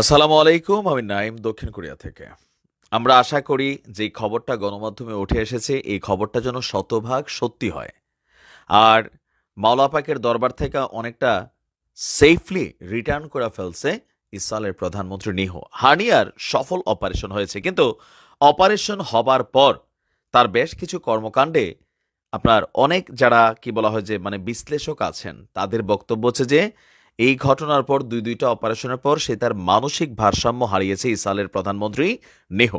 আসসালামু আলাইকুম, আমি নাইম দক্ষিণ কোরিয়া থেকে। আমরা আশা করি যে খবরটা গণমাধ্যমে উঠে এসেছে, এই খবরটা যেন শতভাগ সত্যি হয়। আর মাওলাপাকের দরবার থেকে অনেকটা সেফলি রিটার্ন করে ফেলছে ইসরায়েলের প্রধানমন্ত্রী নিহো। হানিয়ার সফল অপারেশন হয়েছে, কিন্তু অপারেশন হবার পর তার বেশ কিছু কর্মকাণ্ডে আপনার অনেক যারা কি বলা হয় যে মানে বিশ্লেষক আছেন, তাদের বক্তব্য হচ্ছে যে এই ঘটনার পর দুই দুইটা অপারেশনের পর সে তার মানসিক ভারসাম্য হারিয়েছে ইসরায়েলের প্রধানমন্ত্রী নেহ।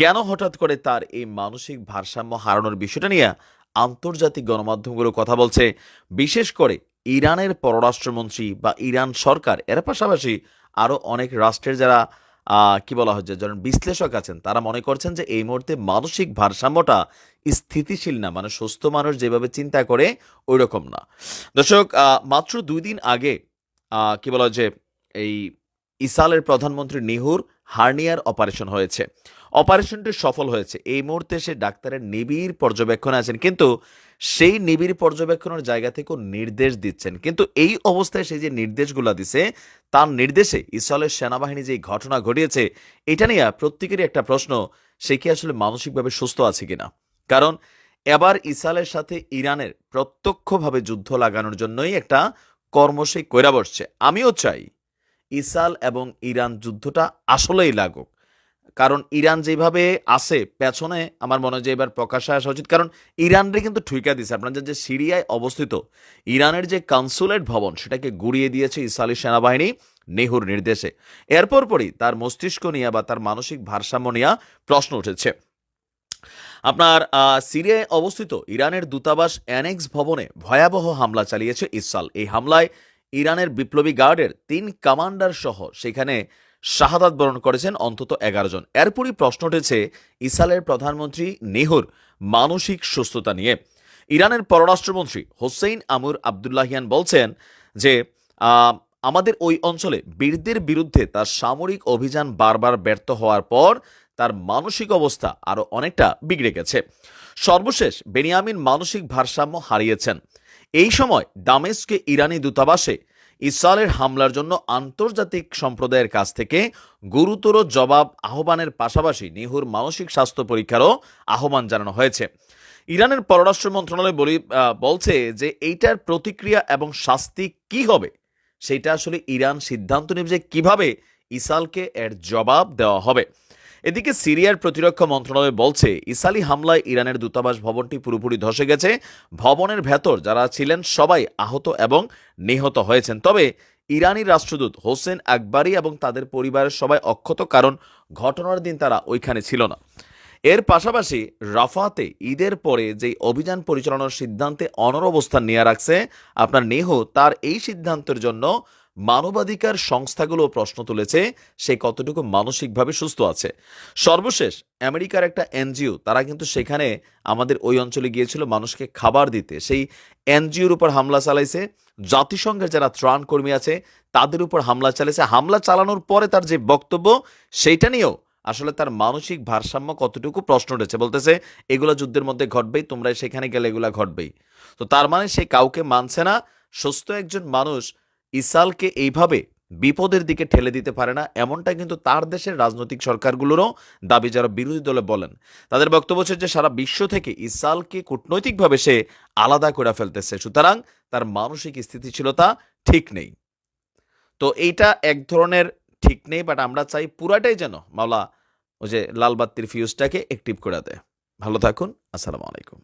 কেন হঠাৎ করে তার এই মানসিক ভারসাম্য হারানোর বিষয়টা নিয়ে আন্তর্জাতিক গণমাধ্যমগুলো কথা বলছে? বিশেষ করে ইরানের পররাষ্ট্রমন্ত্রী বা ইরান সরকার, এর পাশাপাশি আরও অনেক রাষ্ট্রের যারা কি বলা হচ্ছে যারা বিশ্লেষক আছেন, তারা মনে করছেন যে এই মুহূর্তে মানসিক ভারসাম্যটা স্থিতিশীল না মানে সুস্থ মানুষ যেভাবে চিন্তা করে ওই রকম না। দর্শক মাত্র দুই দিন আগে কি বলা যে এই ইসালের প্রধানমন্ত্রী নিহুর হার্নিয়ার অপারেশন হয়েছে। অপারেশনটি সফল হয়েছে। এই মুহূর্তে সে ডাক্তারের নিবিড় পর্যবেক্ষণে আছেন, কিন্তু সেই নিবিড় পর্যবেক্ষণের জায়গা থেকেও নির্দেশ দিচ্ছেন। কিন্তু এই অবস্থায় সে যে নির্দেশগুলো দিছে, তার নির্দেশে ইসরায়েলের সেনাবাহিনী যে ঘটনা ঘটিয়েছে, এটা নিয়ে প্রত্যেকেরই একটা প্রশ্ন, সে কি আসলে মানসিকভাবে সুস্থ আছে কিনা? কারণ এবার ইসরায়েলের সাথে ইরানের প্রত্যক্ষভাবে যুদ্ধ লাগানোর জন্যই একটা কর্মসে কইরা বসছে। আমিও চাই ইসরায়েল এবং ইরান যুদ্ধটা আসলেই লাগুক। কারণ ইরান যেভাবে আছে, পেছনে আমার মনে হয় যে এবার প্রকাশ্যে আসা উচিত। কারণ ইরানরে কিন্তু ঠুইকা দিছে। আপনাদের যে সিরিয়ায় অবস্থিত ইরানের যে কনসুলেট ভবন, সেটাকে গুড়িয়ে দিয়েছে ইসরায়েলি সেনাবাহিনী নেহুর নির্দেশে। এরপর পরই তার মস্তিষ্ক নিয়ে বা তার মানসিক ভারসাম্য নিয়ে প্রশ্ন উঠেছে। আপনার সিরিয়ায় অবস্থিত ইরানের দূতাবাস অ্যানেক্স ভবনে ভয়াবহ হামলা চালিয়েছে ইসরায়েল। এই হামলায় ইরানের বিপ্লবী গার্ডের তিন কমান্ডার সহ সেখানে শাহাদাত বরণ করেছেন অন্তত এগারো জন। এরপরই প্রশ্ন উঠেছে ইসরায়েলের প্রধানমন্ত্রী নেহর মানসিক সুস্থতা নিয়ে। ইরানের পররাষ্ট্রমন্ত্রী হোসেইন আমুর আবদুল্লাহিয়ান বলছেন যে আমাদের ওই অঞ্চলে বীরদের বিরুদ্ধে তার সামরিক অভিযান বারবার ব্যর্থ হওয়ার পর তার মানসিক অবস্থা আরও অনেকটা বিগড়ে গেছে। সর্বশেষ বেনিয়ামিন মানসিক ভারসাম্য হারিয়েছেন। এই সময় দামেস্কে ইরানি দূতাবাসে ইসরায়েলের হামলার জন্য আন্তর্জাতিক সম্প্রদায়ের কাছ থেকে গুরুতর জবাব আহ্বানের পাশাপাশি নিহুর মানসিক স্বাস্থ্য পরীক্ষারও আহ্বান জানানো হয়েছে। ইরানের পররাষ্ট্র মন্ত্রণালয় বলি বলছে যে এইটার প্রতিক্রিয়া এবং শাস্তি কি হবে, সেটা আসলে ইরান সিদ্ধান্ত নেবে যে কীভাবে ইসালকে এর জবাব দেওয়া হবে। এদিকে সিরিয়ার প্রতিরক্ষা মন্ত্রণালয় বলছে ইসালি হামলায় ইরানের দূতাবাস ভবনটি পুরোপুরি ধসে গেছে। ভবনের ভেতর যারা ছিলেন সবাই আহত এবং নিহত হয়েছেন। তবে ইরানি রাষ্ট্রদূত হোসেন আকবরী এবং তাদের পরিবারের সবাই অক্ষত, কারণ ঘটনার দিন তারা ওইখানে ছিল না। এর পাশাপাশি রাফাতে ঈদের পরে যে অভিযান পরিচালনার সিদ্ধান্তে অনর অবস্থান নিয়ে রাখছে আপনার নেহ, তার এই সিদ্ধান্তের জন্য মানবাধিকার সংস্থাগুলো প্রশ্ন তুলেছে সে কতটুকু মানসিকভাবে সুস্থ আছে। সর্বশেষ, আমেরিকার একটা এনজিও, তারা কিন্তু সেখানে আমাদের ওই অঞ্চলে গিয়েছিল মানুষকে খাবার দিতে। সেই এনজিওর উপর হামলা চালাইছে, জাতিসংঘের যারা ত্রাণ কর্মী আছে, তাদের উপর হামলা চালিয়েছে হামলা চালানোর পরে তার যে বক্তব্য, সেইটা নিয়েও আসলে তার মানসিক ভারসাম্য কতটুকু প্রশ্ন উঠেছে। বলতেছে, এগুলো যুদ্ধের মধ্যে ঘটবেই তোমরা সেখানে গেলে এগুলা ঘটবেই। তো তার মানে সে কাউকে মানছে না। সুস্থ একজন মানুষ ইসালকে এইভাবে বিপদের দিকে ঠেলে দিতে পারে না এমনটা কিন্তু তার দেশের রাজনৈতিক সরকারগুলোরও দাবি যারা বিরোধী দলে বলেন। তাদের বক্তব্য হচ্ছে যে সারা বিশ্ব থেকে ইসালকে কূটনৈতিকভাবে সে আলাদা করে ফেলতেছে, সুতরাং তার মানসিক স্থিতিশীলতা ঠিক নেই। তো এইটা এক ধরনের ঠিক নেই বাট আমরা চাই পুরাটাই যেন মাওলা ওই যে লাল বাত্তির ফিউজটাকে অ্যাক্টিভ করে দেয়। ভালো থাকুন, আসসালামু আলাইকুম।